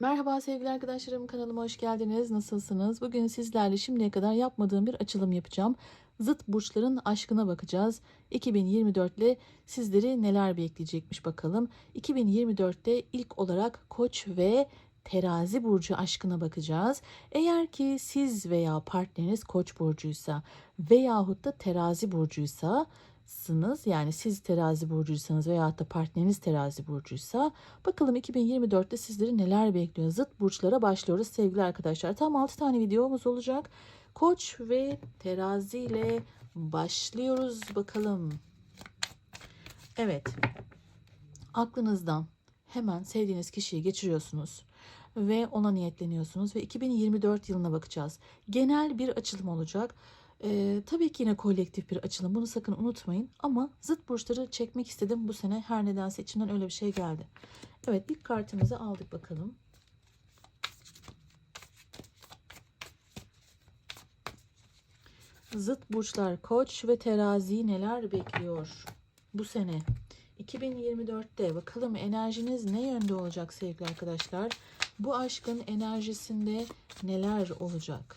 Merhaba sevgili arkadaşlarım kanalıma hoş geldiniz. Nasılsınız? Bugün sizlerle şimdiye kadar yapmadığım bir açılım yapacağım. Zıt burçların aşkına bakacağız. 2024 ile sizleri neler bekleyecekmiş bakalım. 2024'te ilk olarak Koç ve Terazi burcu aşkına bakacağız. Eğer ki siz veya partneriniz Koç burcuysa veyahut da Terazi burcuysa sınız yani siz terazi burcuysanız veya da partneriniz terazi burcuysa bakalım 2024'te sizleri neler bekliyor. Zıt burçlara başlıyoruz sevgili arkadaşlar. Tam 6 tane videomuz olacak. Koç ve terazi ile başlıyoruz bakalım. Evet. Aklınızdan hemen sevdiğiniz kişiyi geçiriyorsunuz ve ona niyetleniyorsunuz ve 2024 yılına bakacağız. Genel bir açılım olacak. Ee, tabii ki yine kolektif bir açılım. Bunu sakın unutmayın. Ama zıt burçları çekmek istedim bu sene. Her nedense içimden öyle bir şey geldi. Evet ilk kartımızı aldık bakalım. Zıt burçlar koç ve terazi neler bekliyor bu sene? 2024'te bakalım enerjiniz ne yönde olacak sevgili arkadaşlar? Bu aşkın enerjisinde neler olacak?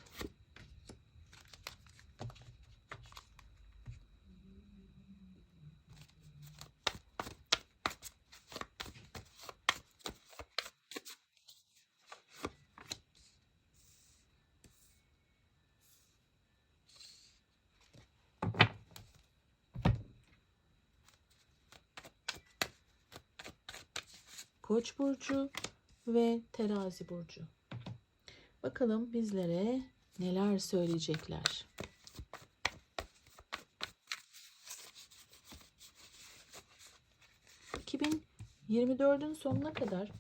Koç burcu ve Terazi burcu. Bakalım bizlere neler söyleyecekler. ...2024'ün sonuna kadar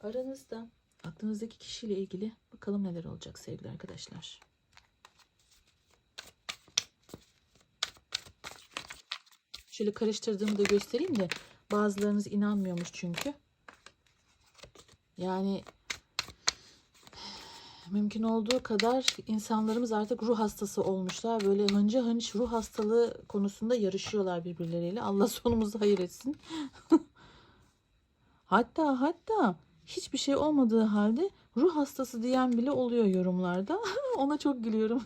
aranızda aklınızdaki kişiyle ilgili bakalım neler olacak sevgili arkadaşlar. Şöyle karıştırdığımı da göstereyim de bazılarınız inanmıyormuş çünkü. Yani mümkün olduğu kadar insanlarımız artık ruh hastası olmuşlar. Böyle hınca hınç ruh hastalığı konusunda yarışıyorlar birbirleriyle. Allah sonumuzu hayır etsin. hatta hatta hiçbir şey olmadığı halde ruh hastası diyen bile oluyor yorumlarda. Ona çok gülüyorum.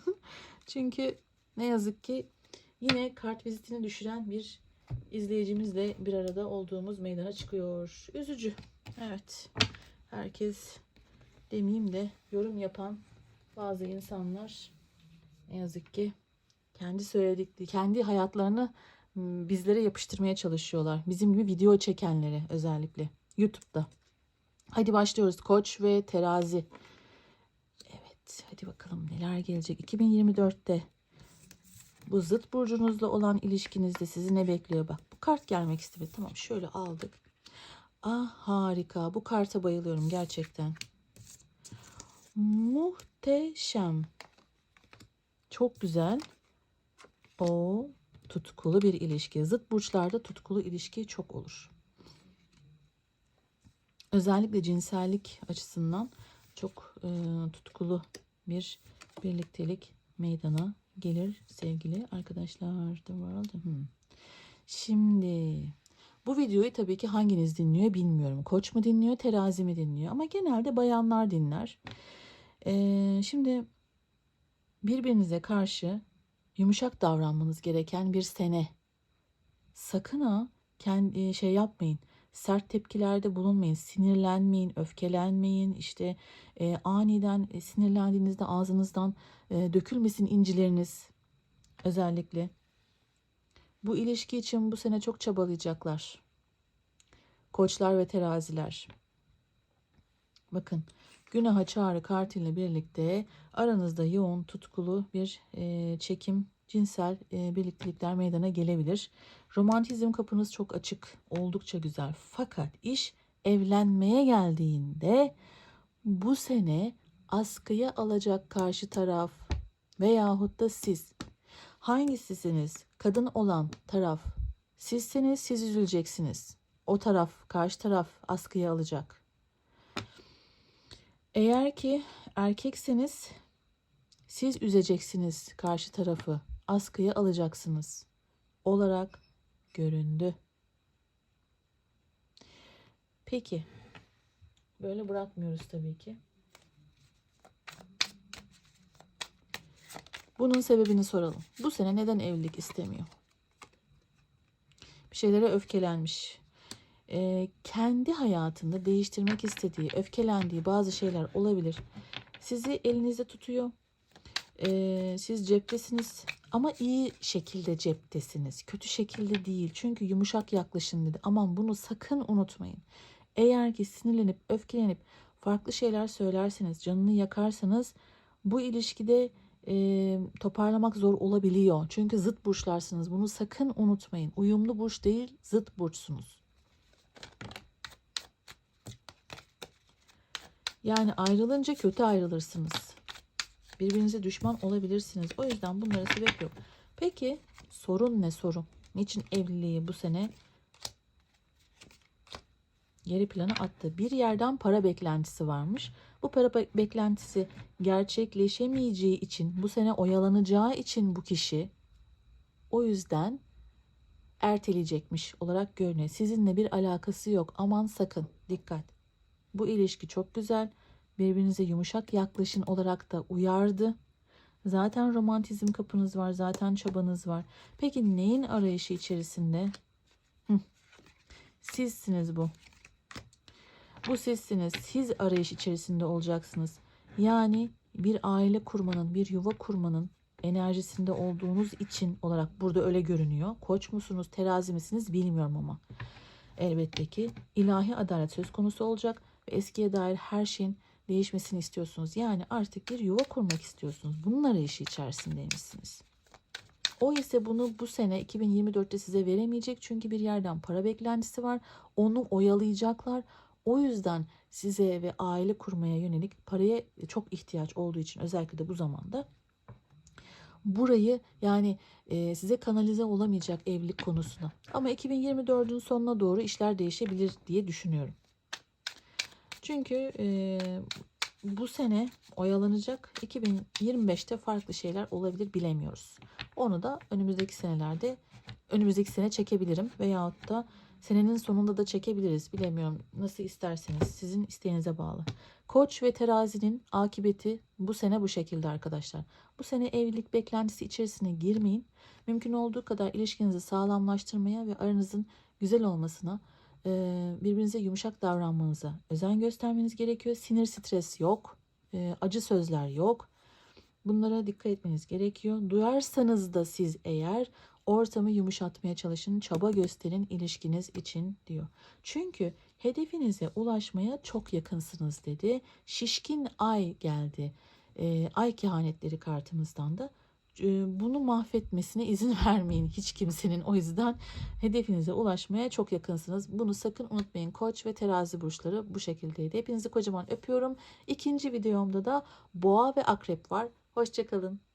Çünkü ne yazık ki yine kart vizitini düşüren bir izleyicimizle bir arada olduğumuz meydana çıkıyor. Üzücü. Evet herkes demeyeyim de yorum yapan bazı insanlar ne yazık ki kendi söyledikleri, kendi hayatlarını bizlere yapıştırmaya çalışıyorlar. Bizim gibi video çekenleri özellikle YouTube'da. Hadi başlıyoruz. Koç ve terazi. Evet hadi bakalım neler gelecek. 2024'te bu zıt burcunuzla olan ilişkinizde sizi ne bekliyor? Bak bu kart gelmek istedi. Tamam şöyle aldık. Ah harika. Bu karta bayılıyorum gerçekten. Muhteşem. Çok güzel. O tutkulu bir ilişki. Zıt burçlarda tutkulu ilişki çok olur. Özellikle cinsellik açısından çok e, tutkulu bir birliktelik meydana gelir sevgili arkadaşlar. The world. Hmm. Şimdi bu videoyu tabii ki hanginiz dinliyor bilmiyorum. Koç mu dinliyor, terazi mi dinliyor? Ama genelde bayanlar dinler. Ee, şimdi birbirinize karşı yumuşak davranmanız gereken bir sene. Sakın ha kendi şey yapmayın. Sert tepkilerde bulunmayın. Sinirlenmeyin, öfkelenmeyin. İşte e, aniden e, sinirlendiğinizde ağzınızdan e, dökülmesin incileriniz. Özellikle bu ilişki için bu sene çok çabalayacaklar. Koçlar ve teraziler. Bakın günaha çağrı kartıyla birlikte aranızda yoğun tutkulu bir e, çekim cinsel e, birliktelikler meydana gelebilir. Romantizm kapınız çok açık, oldukça güzel. Fakat iş evlenmeye geldiğinde bu sene askıya alacak karşı taraf veyahut da siz hangisisiniz? Kadın olan taraf sizseniz siz üzüleceksiniz. O taraf, karşı taraf askıya alacak. Eğer ki erkekseniz siz üzeceksiniz karşı tarafı. Askıya alacaksınız. Olarak göründü. Peki. Böyle bırakmıyoruz tabii ki. Bunun sebebini soralım. Bu sene neden evlilik istemiyor? Bir şeylere öfkelenmiş. Ee, kendi hayatında değiştirmek istediği, öfkelendiği bazı şeyler olabilir. Sizi elinizde tutuyor. Ee, siz ceptesiniz ama iyi şekilde ceptesiniz. Kötü şekilde değil. Çünkü yumuşak yaklaşın dedi. Aman bunu sakın unutmayın. Eğer ki sinirlenip öfkelenip farklı şeyler söylerseniz, canını yakarsanız bu ilişkide e, toparlamak zor olabiliyor. Çünkü zıt burçlarsınız. Bunu sakın unutmayın. Uyumlu burç değil, zıt burçsunuz. Yani ayrılınca kötü ayrılırsınız. Birbirinize düşman olabilirsiniz. O yüzden bunlara sebep yok. Peki sorun ne sorun? Niçin evliliği bu sene geri plana attı? Bir yerden para beklentisi varmış. Bu para be- beklentisi gerçekleşemeyeceği için, bu sene oyalanacağı için bu kişi o yüzden erteleyecekmiş olarak görünüyor. Sizinle bir alakası yok. Aman sakın dikkat. Bu ilişki çok güzel. Birbirinize yumuşak yaklaşın olarak da uyardı. Zaten romantizm kapınız var, zaten çabanız var. Peki neyin arayışı içerisinde? Hı. Sizsiniz bu. Bu sizsiniz. Siz arayış içerisinde olacaksınız. Yani bir aile kurmanın, bir yuva kurmanın enerjisinde olduğunuz için olarak burada öyle görünüyor. Koç musunuz, terazi misiniz bilmiyorum ama. Elbette ki ilahi adalet söz konusu olacak ve eskiye dair her şeyin değişmesini istiyorsunuz. Yani artık bir yuva kurmak istiyorsunuz. Bunun arayışı içerisindeymişsiniz. O ise bunu bu sene 2024'te size veremeyecek çünkü bir yerden para beklentisi var. Onu oyalayacaklar. O yüzden size ve aile kurmaya yönelik paraya çok ihtiyaç olduğu için özellikle de bu zamanda burayı yani e, size kanalize olamayacak evlilik konusuna. Ama 2024'ün sonuna doğru işler değişebilir diye düşünüyorum. Çünkü e, bu sene oyalanacak 2025'te farklı şeyler olabilir bilemiyoruz. Onu da önümüzdeki senelerde önümüzdeki sene çekebilirim veyahut da senenin sonunda da çekebiliriz. Bilemiyorum nasıl isterseniz sizin isteğinize bağlı. Koç ve terazinin akıbeti bu sene bu şekilde arkadaşlar. Bu sene evlilik beklentisi içerisine girmeyin. Mümkün olduğu kadar ilişkinizi sağlamlaştırmaya ve aranızın güzel olmasına, e, birbirinize yumuşak davranmanıza özen göstermeniz gerekiyor. Sinir stres yok, e, acı sözler yok. Bunlara dikkat etmeniz gerekiyor. Duyarsanız da siz eğer ortamı yumuşatmaya çalışın, çaba gösterin ilişkiniz için diyor. Çünkü hedefinize ulaşmaya çok yakınsınız dedi. Şişkin ay geldi. E, ay kehanetleri kartımızdan da e, bunu mahvetmesine izin vermeyin hiç kimsenin. O yüzden hedefinize ulaşmaya çok yakınsınız. Bunu sakın unutmayın. Koç ve terazi burçları bu şekildeydi. Hepinizi kocaman öpüyorum. İkinci videomda da boğa ve akrep var. Hoşçakalın.